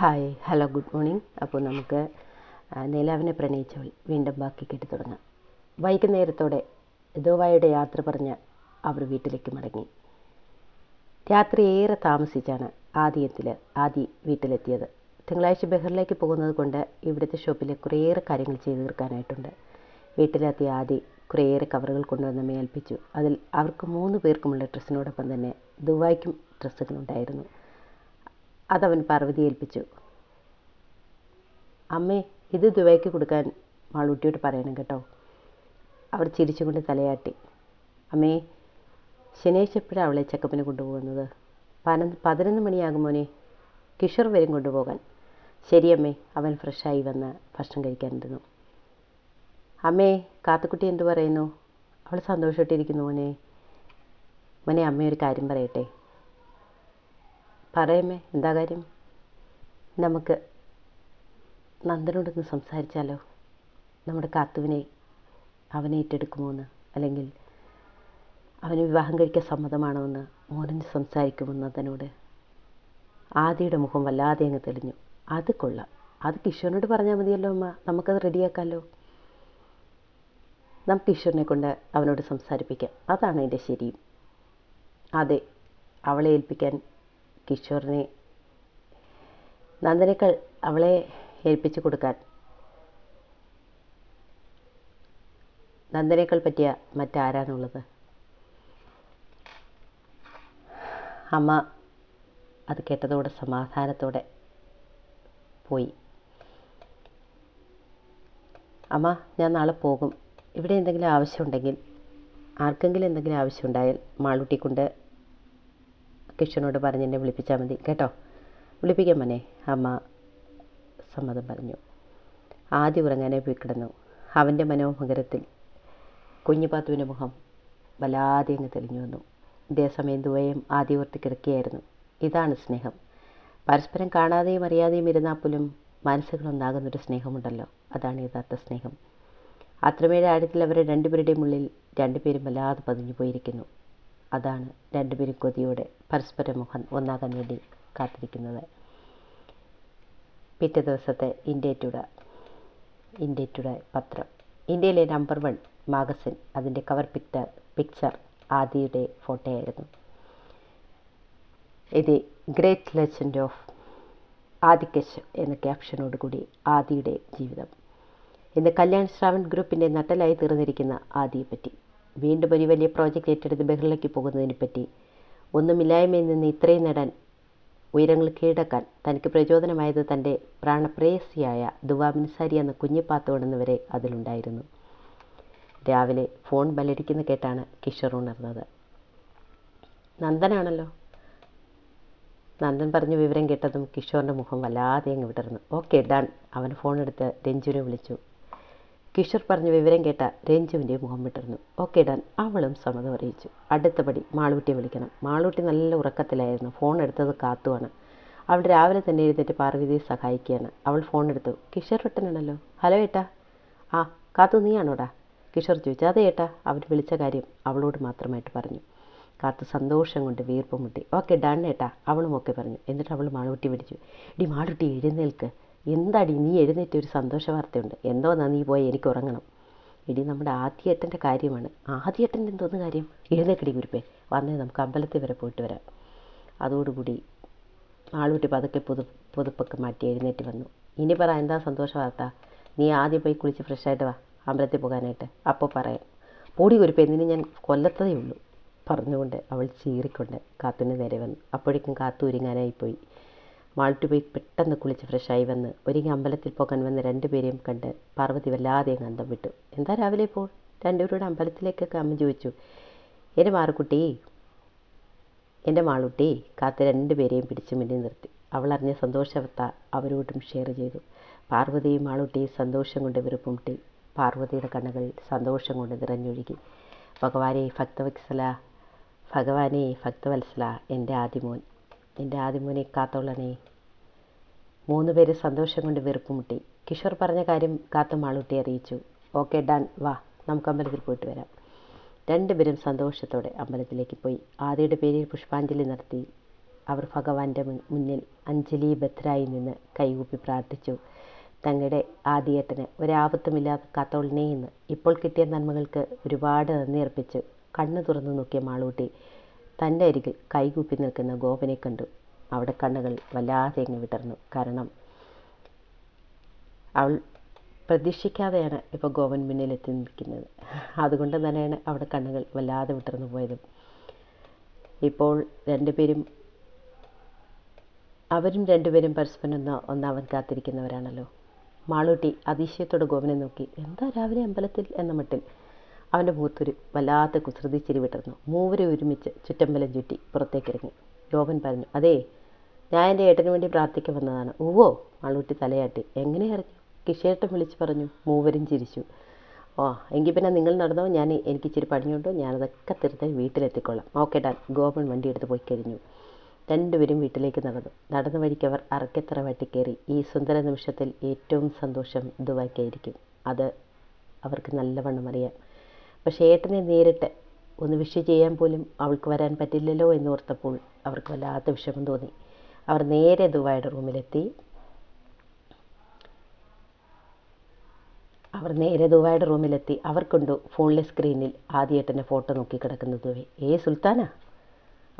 Hi hello good morning. അപ്പോൾ നമുക്ക് നിലാവിനെ പ്രണയിച്ചവൾ വീണ്ടും ബാക്കി കേട്ട് തുടങ്ങാം. വൈകുന്നേരത്തോടെ ദുബായിയുടെ യാത്ര പറഞ്ഞ് അവർ വീട്ടിലേക്ക് മടങ്ങി. രാത്രി ഏറെ താമസിച്ചാണ് ആദ്യത്തിൽ ആദി വീട്ടിലെത്തിയത്. തിങ്കളാഴ്ച ബഹറിലേക്ക് പോകുന്നത് കൊണ്ട് ഇവിടുത്തെ ഷോപ്പിലെ കുറേയേറെ കാര്യങ്ങൾ ചെയ്തു തീർക്കാനായിട്ടുണ്ട്. വീട്ടിലെത്തിയ ആദി കുറേയേറെ കവറുകൾ കൊണ്ടുവന്ന് ഏൽപ്പിച്ചു അതിൽ അവർക്ക് മൂന്ന് പേർക്കുമുള്ള ഡ്രസ്സിനോടൊപ്പം തന്നെ ദുബായ്ക്കും ഡ്രസ്സുകളുണ്ടായിരുന്നു. അതവൻ പാർവതി ഏൽപ്പിച്ചു. അമ്മേ ഇത് ദുബായ്ക്ക് കൊടുക്കാൻ മാളൂട്ടിയോട് പറയണം കേട്ടോ. അവർ ചിരിച്ചുകൊണ്ട് തലയാട്ടി. അമ്മേ ശനിയാഴ്ച എപ്പോഴാണ് അവളെ ചെക്കപ്പിന് കൊണ്ടുപോകുന്നത്? പന പതിനൊന്ന് മണിയാകും മോനെ. കിഷോർ വരും കൊണ്ടുപോകാൻ. ശരിയമ്മേ അവൻ ഫ്രഷായി വന്ന് ഭക്ഷണം കഴിക്കാനിരുന്നു അമ്മേ കാത്തുക്കുട്ടി എന്തു പറയുന്നു? അവൾ സന്തോഷമായിട്ടിരിക്കുന്നു മോനെ. മോനെ അമ്മയൊരു കാര്യം പറയട്ടെ. പറയമ്മേ എന്താ കാര്യം? നമുക്ക് നന്ദനോടൊന്ന് സംസാരിച്ചാലോ? നമ്മുടെ കാത്തുവിനെ അവനെ ഏറ്റെടുക്കുമോന്ന്? അല്ലെങ്കിൽ അവന് വിവാഹം കഴിക്കാൻ സമ്മതമാണോ എന്ന് മോനന് സംസാരിക്കുമോ നന്ദനോട്? ആദിയുടെ മുഖം വല്ലാതെ അങ്ങ് തെളിഞ്ഞു. അത് കൊള്ളാം. അത് കിഷോറിനോട് പറഞ്ഞാൽ മതിയല്ലോ അമ്മ. നമുക്കത് റെഡിയാക്കാമല്ലോ നമുക്ക് ഈശ്വരനെ കൊണ്ട് അവനോട് സംസാരിപ്പിക്കാം. അതാണ് എന്റെ ശരിയും അതെ അവളെ ഏൽപ്പിക്കാൻ കിഷോറിനെ നന്ദനക്കൾ അവളെ ഏൽപ്പിച്ചു കൊടുക്കാൻ. നന്ദനക്കൾ പറ്റിയ മറ്റാരാണുള്ളത്? അമ്മ അത് കേട്ടതോടെ സമാധാനത്തോടെ പോയി. അമ്മ ഞാൻ നാളെ പോകും. ഇവിടെ എന്തെങ്കിലും ആവശ്യമുണ്ടെങ്കിൽ ആർക്കെങ്കിലും എന്തെങ്കിലും ആവശ്യമുണ്ടായാൽ മാളൂട്ടി കൊണ്ട് കിഷനോട് പറഞ്ഞ് എന്നെ വിളിപ്പിച്ചാൽ മതി. കേട്ടോ? വിളിപ്പിക്കാൻ മോനെ. അമ്മ സമ്മതം പറഞ്ഞു. ആദ്യം ഉറങ്ങാനെ പോയി കിടന്നു. അവന്റെ മനോഹരത്തിൽ കുഞ്ഞുപാത്തുവിന്റെ മുഖം വല്ലാതെ അങ്ങ് തെളിഞ്ഞു വന്നു. ഇതേസമയം ദുവയും ആദ്യവർത്തി കിടക്കുകയായിരുന്നു. ഇതാണ് സ്നേഹം. പരസ്പരം കാണാതെയും അറിയാതെയും ഇരുന്നാൽ പോലും മനസ്സുകളൊന്നാകുന്നൊരു സ്നേഹമുണ്ടല്ലോ. അതാണ് യഥാർത്ഥ സ്നേഹം. അത്രമേൽ ആഴത്തിൽ അവരെ രണ്ടുപേരുടെയും ഉള്ളിൽ രണ്ടുപേരും വല്ലാതെ പതിഞ്ഞു പോയിരിക്കുന്നു അതാണ് രണ്ടുപേരും കൊതിയോടെ പരസ്പരം മുഖം ഒന്നാകാൻ വേണ്ടി കാത്തിരിക്കുന്നത്. പിറ്റേ ദിവസത്തെ ഇന്ത്യ ടുഡ ഇന്ത്യ ടുഡ പത്രം. ഇന്ത്യയിലെ നമ്പർ വൺ മാഗസിൻ അതിന്റെ കവർ പിക്ചർ പിക്ചർ ആദിയുടെ ഫോട്ടോയായിരുന്നു. ഇത് ഗ്രേറ്റ് ലെജൻഡ് ഓഫ് ആദിക്കശ് എന്ന ക്യാപ്ഷനോടുകൂടി ആദിയുടെ ജീവിതം. ഇന്ന് കല്യാൺ ശ്രാവൺ ഗ്രൂപ്പിന്റെ നട്ടലായി തീർന്നിരിക്കുന്ന ആദിയെപ്പറ്റി വീണ്ടും ഒരു വലിയ പ്രോജക്റ്റ് ഏറ്റെടുത്ത് ബഹ്റിലേക്ക് പോകുന്നതിനെപ്പറ്റി ഒന്നുമില്ലായ്മയിൽ നിന്ന് ഇത്രയും നേടാൻ ഉയരങ്ങൾ കീഴടക്കാൻ തനിക്ക് പ്രചോദനമായത് തന്റെ പ്രാണപ്രേയസിയായ ദുവാമിൻസാരി എന്ന കുഞ്ഞിപ്പാത്തോടെന്നവരെ അതിലുണ്ടായിരുന്നു. രാവിലെ ഫോൺ ബലടിക്കുന്ന കേട്ടാണ് കിഷോർ ഉണർന്നത്. നന്ദനാണല്ലോ? നന്ദൻ പറഞ്ഞ വിവരം കേട്ടതും കിഷോറിന്റെ മുഖം വല്ലാതെ അങ്ങ് വിടർന്നു. Okay done. അവൻ ഫോൺ എടുത്ത് രഞ്ജുവിനെ വിളിച്ചു. കിഷോർ പറഞ്ഞ വിവരം കേട്ട രഞ്ജുവിന്റെ മുഖം വിട്ടിരുന്നു ഓക്കെ ഡാൻ. അവളും സമ്മതം അറിയിച്ചു. അടുത്ത പടി മാളൂട്ടിയെ വിളിക്കണം. മാളൂട്ടി നല്ല ഉറക്കത്തിലായിരുന്നു. ഫോൺ എടുത്തത് കാത്തുവാണ് അവൾ രാവിലെ തന്നെ എഴുന്നേറ്റ് പാർവതിയെ സഹായിക്കുകയാണ്. അവൾ ഫോൺ എടുത്തു. കിഷോർ ഇട്ടനാണല്ലോ ഹലോ ഏട്ടാ. ആ കാത്തു നീയാണോടാ കിഷോർ ചോദിച്ചു. അതെ ഏട്ടാ. അവർ വിളിച്ച കാര്യം അവളോട് മാത്രമായിട്ട് പറഞ്ഞു. കാത്തു സന്തോഷം കൊണ്ട് വീർപ്പ് മുട്ടി. ഓക്കെ ഡൺ ഏട്ടാ. അവളും ഒക്കെ പറഞ്ഞു. എന്നിട്ട് അവൾ മാളൂട്ടി പിടിച്ചു ഇടി മാളൂട്ടി എഴുന്നേൽക്ക്. എന്താടി നീ എഴുന്നേറ്റ് ഒരു സന്തോഷ വാർത്തയുണ്ട് എന്തോന്നാ നീ പോയി എനിക്ക് ഉറങ്ങണം. ഇടി നമ്മുടെ ആദ്യേട്ടന്റെ കാര്യമാണ്. ആദ്യേട്ടന്റെ എന്തോന്ന് കാര്യം? എഴുന്നേക്കടി കുരുപ്പേ വന്നേ നമുക്ക് അമ്പലത്തിൽ വരെ പോയിട്ട് വരാം. അതോടുകൂടി ആളൂട്ടി പതുക്കെ പുതു പുതുപ്പൊക്കെ മാറ്റി എഴുന്നേറ്റ് വന്നു. ഇനി പറ എന്താ സന്തോഷ വാർത്ത നീ ആദ്യം പോയി കുളിച്ച് ഫ്രഷായിട്ട് വാ. അമ്പലത്തിൽ പോകാനായിട്ട്. അപ്പോൾ പറയാം. പൊടി കുരുപ്പ് എന്തിനു ഞാൻ കൊല്ലത്തതേ ഉള്ളൂ. പറഞ്ഞുകൊണ്ട് അവൾ ചീറിക്കൊണ്ട് കാത്തുവിന് നേരെ വന്നു. അപ്പോഴേക്കും കാത്തു ഒരുങ്ങാനായി പോയി. മാൾട്ടി പോയി പെട്ടെന്ന് കുളിച്ച് ഫ്രഷായി വന്ന് ഒരുങ്ങി അമ്പലത്തിൽ പോകാൻ വന്ന രണ്ടുപേരെയും കണ്ട് പാർവതി വല്ലാതെ അന്തം വിട്ടു. എന്താ രാവിലെ ഇപ്പോൾ? രണ്ടുപേരോട് അമ്പലത്തിലേക്കൊക്കെ അമ്മ ചോദിച്ചു. എന്റെ മാറുക്കുട്ടി എന്റെ മാളുട്ടി കാത്ത് രണ്ടുപേരെയും പിടിച്ചു മുന്നിൽ നിർത്തി. അവൾ അറിഞ്ഞ സന്തോഷവത്ത അവരോടും ഷെയർ ചെയ്തു. പാർവതിയും മാളുട്ടിയും സന്തോഷം കൊണ്ട് വെറുപ്പുമുട്ടി പാർവതിയുടെ കണ്ണുകൾ സന്തോഷം കൊണ്ട് നിറഞ്ഞൊഴുകി. ഭഗവാനെ ഭക്തവത്സല ഭഗവാനെ ഭക്തവത്സല എന്റെ ആദിമോൻ. എന്റെ ആദിമോനെ കാത്തോളണേ. മൂന്ന് പേര് സന്തോഷം കൊണ്ട് വെറുപ്പുമുട്ടി കിഷോർ പറഞ്ഞ കാര്യം കാത്തു മാളൂട്ടി അറിയിച്ചു. ഓക്കെ ഡൺ വാ നമുക്ക് അമ്പലത്തിൽ പോയിട്ട് വരാം. രണ്ടുപേരും സന്തോഷത്തോടെ അമ്പലത്തിലേക്ക് പോയി. ആദിയുടെ പേരിൽ പുഷ്പാഞ്ജലി നടത്തി. അവർ ഭഗവാന്റെ മുന്നിൽ അഞ്ജലി ഭദ്രായി നിന്ന് കൈകൂപ്പി പ്രാർത്ഥിച്ചു. തങ്ങളുടെ ആദിയേട്ടന് ഒരാപത്തുമില്ലാത്ത കാത്തോളിനെ എന്ന് ഇപ്പോൾ കിട്ടിയ നന്മകൾക്ക് ഒരുപാട് നന്ദി അർപ്പിച്ച്. കണ്ണു തുറന്നു നോക്കിയ മാളൂട്ടി തന്റെ അരികിൽ കൈകൂപ്പി നിൽക്കുന്ന ഗോപനെ കണ്ടു. അവിടെ കണ്ണുകൾ വല്ലാതെ അങ്ങ് വിടർന്നു. കാരണം അവൾ പ്രതീക്ഷിക്കാതെയാണ് ഇപ്പോൾ ഗോപൻ മുന്നിലെത്തി നിൽക്കുന്നത്. അതുകൊണ്ട് തന്നെയാണ് അവിടെ കണ്ണുകൾ വല്ലാതെ വിടർന്നു പോയതും. ഇപ്പോൾ രണ്ടുപേരും അവരും രണ്ടുപേരും പരസ്പരം ഒന്ന് ഒന്നാവൻ കാത്തിരിക്കുന്നവരാണല്ലോ. മാളൂട്ടി അതിശയത്തോടെ ഗോപനെ നോക്കി. എന്താ രാവിലെ അമ്പലത്തിൽ എന്ന മട്ടിൽ? അവന്റെ മുഖത്തൊരു വല്ലാത്ത കുസൃതി ചിരി വിടർന്നു. മൂവരെ ഒരുമിച്ച് ചുറ്റമ്പലം ചുറ്റി പുറത്തേക്കിറങ്ങി. ഗോപൻ പറഞ്ഞു അതേ ഞാൻ എന്റെ ഏട്ടന് വേണ്ടി പ്രാർത്ഥിക്കാൻ വന്നതാണ്. ഓവോ മാളൂട്ടി തലയാട്ടി. എങ്ങനെ? അറിഞ്ഞു കിഷേട്ടൻ വിളിച്ച് പറഞ്ഞു. മൂവരും ചിരിച്ചു. ഓ എങ്കിൽ പിന്നെ നിങ്ങൾ നടന്നോ? ഞാൻ എനിക്ക് ഇച്ചിരി പണിയുണ്ടോ? ഞാനതൊക്കെ തീർത്ത് വീട്ടിലെത്തിക്കൊള്ളാം ഓക്കെ ഡാൻ. ഗോപൻ വണ്ടി എടുത്ത് പോയി കഴിഞ്ഞു. രണ്ടുപേരും വീട്ടിലേക്ക് നടന്നു. നടന്ന വഴിക്ക് അവർ അറക്കത്തറ കയറി. ഈ സുന്ദര നിമിഷത്തിൽ ഏറ്റവും സന്തോഷം ദുബായ്ക്കായിരിക്കും. അത് അവർക്ക് നല്ലവണ്ണം അറിയാം. പക്ഷേ ഏട്ടനെ നേരിട്ട് ഒന്ന് വിഷ് ചെയ്യാൻ പോലും അവൾക്ക് വരാൻ പറ്റില്ലല്ലോ എന്നോർത്തപ്പോൾ അവർക്ക് വല്ലാത്ത വിഷമം തോന്നി. അവർ നേരെ ദുബായുടെ റൂമിലെത്തി. അവർ നേരെ ദുബായുടെ റൂമിലെത്തി. അവർക്കുണ്ട് ഫോണിലെ സ്ക്രീനിൽ ആദ്യേട്ടന്റെ ഫോട്ടോ നോക്കി കിടക്കുന്നത് ഏ സുൽത്താനാ?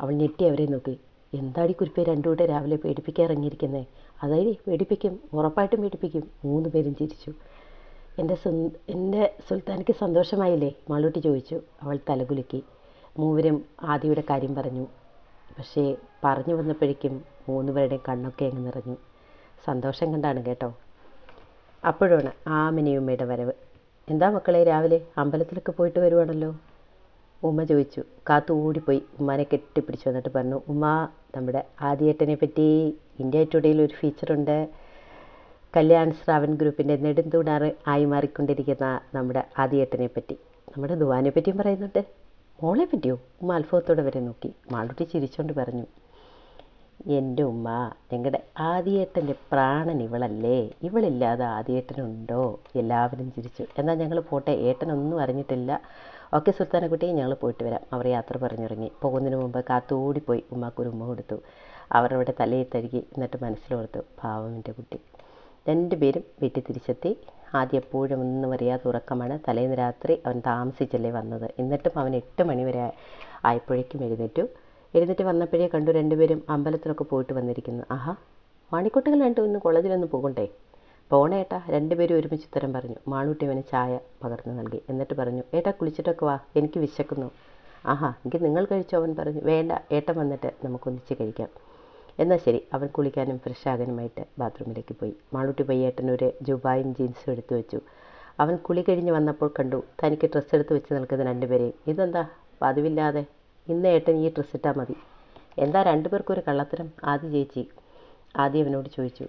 അവൾ ഞെട്ടി അവരെ നോക്കി. എന്താടി കുരിപ്പേ രണ്ടുകൂടെ രാവിലെ പേടിപ്പിക്കാൻ ഇറങ്ങിയിരിക്കുന്നേ? അതായത് പേടിപ്പിക്കും ഉറപ്പായിട്ടും പേടിപ്പിക്കും മൂന്ന് പേരും ചിരിച്ചു. എന്റെ സുൻ എന്റെ സുൽത്താനയ്ക്ക് സന്തോഷമായില്ലേ? മാളൂട്ടി ചോദിച്ചു. അവൾ തലകുലുക്കി. മൂവരും ആദിയുടെ കാര്യം പറഞ്ഞു. പക്ഷേ പറഞ്ഞു വന്നപ്പോഴേക്കും മൂന്നുപേരുടെയും കണ്ണൊക്കെ അങ്ങ് നിറഞ്ഞു. സന്തോഷം കണ്ടാണ് കേട്ടോ. അപ്പോഴാണ് ആമിനിയുമ്മയുടെ വരവ്. എന്താ മക്കളെ രാവിലെ അമ്പലത്തിലൊക്കെ പോയിട്ട് വരുവാണല്ലോ? ഉമ്മ ചോദിച്ചു. കാത്തു ഓടിപ്പോയി. ഉമ്മാനെ കെട്ടിപ്പിടിച്ചു വന്നിട്ട് പറഞ്ഞു. ഉമ്മ നമ്മുടെ ആദിയേട്ടനെ പറ്റി ഇന്ത്യ ടുഡേയിൽ ഒരു ഫീച്ചറുണ്ട് കല്യാൺ ശ്രാവൺ ഗ്രൂപ്പിന്റെ നെടുന്തൂണാറ് ആയി മാറിക്കൊണ്ടിരിക്കുന്ന നമ്മുടെ ആദിയേട്ടനെ പറ്റി നമ്മുടെ ദുവാനെ പറ്റിയും പറയുന്നുണ്ട്. മോളെ പറ്റിയോ? ഉമ്മ അത്ഭുതത്തോടെ വരെ നോക്കി. മാളുട്ടി ചിരിച്ചുകൊണ്ട് പറഞ്ഞു എന്റെ ഉമ്മ ഞങ്ങളുടെ ആദിയേട്ടന്റെ പ്രാണൻ ഇവളല്ലേ? ഇവളില്ലാതെ ആദിയേട്ടനുണ്ടോ? എല്ലാവരും ചിരിച്ചു. എന്നാൽ ഞങ്ങൾ പോട്ടെ ഏട്ടനൊന്നും അറിഞ്ഞിട്ടില്ല. ഓക്കെ സുൽത്താനക്കുട്ടി ഞങ്ങൾ പോയിട്ട് വരാം. അവർ യാത്ര പറഞ്ഞിറങ്ങി പോകുന്നതിന് മുമ്പ് കാത്തോടിപ്പോയി ഉമ്മാക്കൊരു ഉമ്മ കൊടുത്തു. അവരവിടെ തലയിൽ തഴുകി എന്നിട്ട് മനസ്സിലോർത്തു പാവം എന്റെ കുട്ടി. രണ്ടുപേരും വീട്ടിൽ തിരിച്ചെത്തി ആദ്യം എപ്പോഴും ഒന്നും അറിയാതെ ഉറക്കമാണ്. തലേന്ന് രാത്രി അവൻ താമസിച്ചല്ലേ വന്നത്. എന്നിട്ടും അവൻ എട്ട് മണി വരെ ആയപ്പോഴേക്കും എഴുന്നേറ്റു. എഴുന്നേറ്റ് വന്നപ്പോഴേ കണ്ടു രണ്ടുപേരും അമ്പലത്തിലൊക്കെ പോയിട്ട് വന്നിരിക്കുന്നു. ആഹാ മാണിക്കുട്ടികൾ രണ്ടും ഇന്ന് കോളേജിലൊന്ന് പോകണ്ടേ? പോണേട്ടാ രണ്ടുപേരും ഒരുമിച്ച് ഉത്തരം പറഞ്ഞു. മാളൂട്ടി അവന് ചായ പകർന്നു നൽകി. എന്നിട്ട് പറഞ്ഞു ഏട്ടാ കുളിച്ചിട്ടൊക്കെ വാ. എനിക്ക് വിശക്കുന്നു. ആഹാ എങ്കിൽ നിങ്ങൾ കഴിച്ചോ അവൻ പറഞ്ഞു. വേണ്ട ഏട്ടൻ വന്നിട്ട് നമുക്കൊന്നിച്ച് കഴിക്കാം. എന്നാൽ ശരി അവൻ കുളിക്കാനും ഫ്രഷ് ആകാനുമായിട്ട് ബാത്റൂമിലേക്ക് പോയി. മാളൂട്ടി പയ്യേട്ടനൊരു ജുബായും ജീൻസും എടുത്തു വെച്ചു. അവൻ കുളി കഴിഞ്ഞ് വന്നപ്പോൾ കണ്ടു തനിക്ക് ഡ്രസ്സ് എടുത്ത് വെച്ച് നിൽക്കുന്ന രണ്ടുപേരെയും. ഇതെന്താ? പതിവില്ലാതെ. ഇന്ന് ഏട്ടൻ ഈ ഡ്രസ്സ് ഇട്ടാൽ മതി. എന്താ രണ്ടുപേർക്കും ഒരു കള്ളത്തരം? ആദ്യ ചേച്ചി. ആദ്യം അവനോട് ചോദിച്ചു.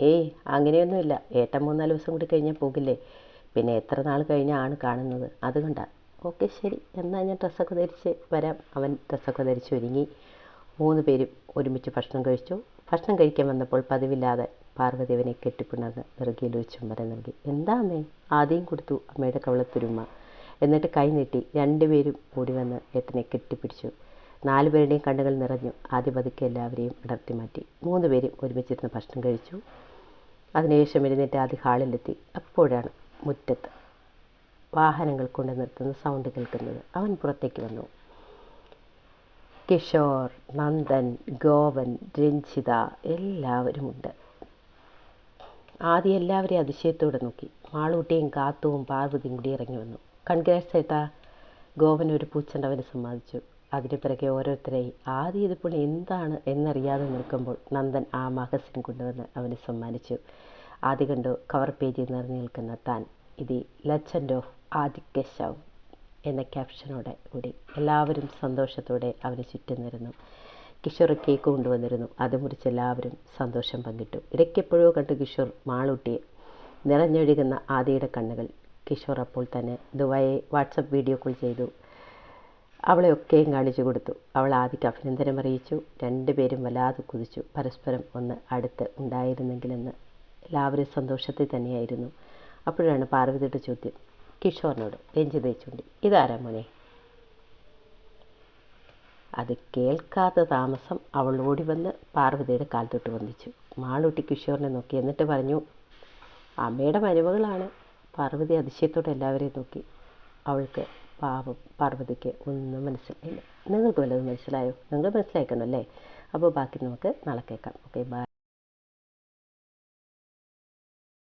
ഏയ് അങ്ങനെയൊന്നുമില്ല. ഏട്ടൻ മൂന്നാൽ ദിവസം കൂടി കഴിഞ്ഞാൽ പോകില്ലേ? പിന്നെ എത്ര നാൾ കഴിഞ്ഞാണ് കാണുന്നത്? അതുകൊണ്ടാണ് ഓക്കെ ശരി. എന്നാൽ ഞാൻ ഡ്രസ്സൊക്കെ ധരിച്ച് വരാം. അവൻ ഡ്രസ്സൊക്കെ ധരിച്ച് ഒരുങ്ങി. മൂന്ന് പേരും ഒരുമിച്ച് ഭക്ഷണം കഴിച്ചു. ഭക്ഷണം കഴിക്കാൻ വന്നപ്പോൾ പതിവില്ലാതെ പാർവതി അവനെ കെട്ടിപ്പിണർന്ന് ഇറുകിയിൽ ഒരു ചുംബനം നൽകി. എന്താ അമ്മേ? ആദ്യം കൊടുത്തു അമ്മയുടെ കവളത്തുരുമ്മ. എന്നിട്ട് കൈ നീട്ടി രണ്ടുപേരും ഓടി വന്ന് ഏട്ടനെ കെട്ടിപ്പിടിച്ചു. നാലുപേരുടെയും കണ്ണുകൾ നിറഞ്ഞു ആദ്യ പതുക്കെ എല്ലാവരെയും അടർത്തി മാറ്റി. മൂന്ന് പേരും ഒരുമിച്ചിരുന്ന് ഭക്ഷണം കഴിച്ചു. അതിനുശേഷം എഴുന്നേറ്റ് ആദ്യ ഹാളിലെത്തി. അപ്പോഴാണ് മുറ്റത്ത് വാഹനങ്ങൾ കൊണ്ട് നിർത്തുന്ന സൗണ്ട് കേൾക്കുന്നത്. അവൻ പുറത്തേക്ക് വന്നു. കിഷോർ നന്ദൻ ഗോവൻ രഞ്ജിത എല്ലാവരുമുണ്ട്. ആദ്യം എല്ലാവരെയും അതിശയത്തോടെ നോക്കി. മാളൂട്ടിയും കാത്തുവും പാർവതിയും കൂടി ഇറങ്ങി വന്നു. കൺഗ്രാറ്റ്സ് ഏട്ടാ ഗോവൻ ഒരു പൂച്ചണ്ടവന് സമ്മാനിച്ചു അതിന് പിറകെ ഓരോരുത്തരെയും ആദ്യം ഇതിപ്പോൾ എന്താണ് എന്നറിയാതെ നിൽക്കുമ്പോൾ നന്ദൻ ആ മഹസിൻ കൊണ്ടുവന്ന് അവന് സമ്മാനിച്ചു. ആദ്യം കണ്ടു കവർ പേജിൽ നിറഞ്ഞു നിൽക്കുന്ന താൻ. ഇത് ലെജൻഡ് ഓഫ് ആദിക്യ എന്ന ക്യാപ്ഷനോടെ കൂടി എല്ലാവരും സന്തോഷത്തോടെ അവന് ചുറ്റും കിഷോർ കേക്ക് കൊണ്ടുവന്നിരുന്നു. അത് മുറിച്ച് എല്ലാവരും സന്തോഷം പങ്കിട്ടു. ഇടയ്ക്കെപ്പോഴോ കണ്ടു കിഷോർ മാളൂട്ടിയെ നിറഞ്ഞൊഴുകുന്ന ആദിയുടെ കണ്ണുകൾ. കിഷോർ അപ്പോൾ തന്നെ ദുബായെ വാട്സപ്പ് വീഡിയോ കോൾ ചെയ്തു. അവളെ ഒക്കെയും കാണിച്ചു കൊടുത്തു. അവൾ ആദിക്ക് അഭിനന്ദനം അറിയിച്ചു. രണ്ടുപേരും വല്ലാതെ കുതിച്ചു. പരസ്പരം ഒന്ന് അടുത്ത് ഉണ്ടായിരുന്നെങ്കിലെന്ന്. എല്ലാവരും സന്തോഷത്തിൽ തന്നെയായിരുന്നു. അപ്പോഴാണ് പാർവതിയുടെ ചോദ്യം. കിഷോറിനോട് രഞ്ജിത ചൂണ്ടി ഇതാരാ മോനെ? അത് കേൾക്കാത്ത താമസം അവൾ ഓടി വന്ന് പാർവതിയുടെ കാൽ തൊട്ട് വന്നിച്ചു മാളൂട്ടി കിഷോറിനെ നോക്കി എന്നിട്ട് പറഞ്ഞു അമ്മയുടെ മരുമകളാണ്. പാർവതി അതിശയത്തോടെ എല്ലാവരെയും നോക്കി. അവൾക്ക് പാപം പാർവതിക്ക് ഒന്നും മനസ്സിലായില്ല. നിങ്ങൾക്ക് വല്ലതും മനസ്സിലായോ? നിങ്ങൾ മനസ്സിലാക്കണം അല്ലേ അപ്പോൾ ബാക്കി നമുക്ക് നാളെ കേൾക്കാം. Okay bye.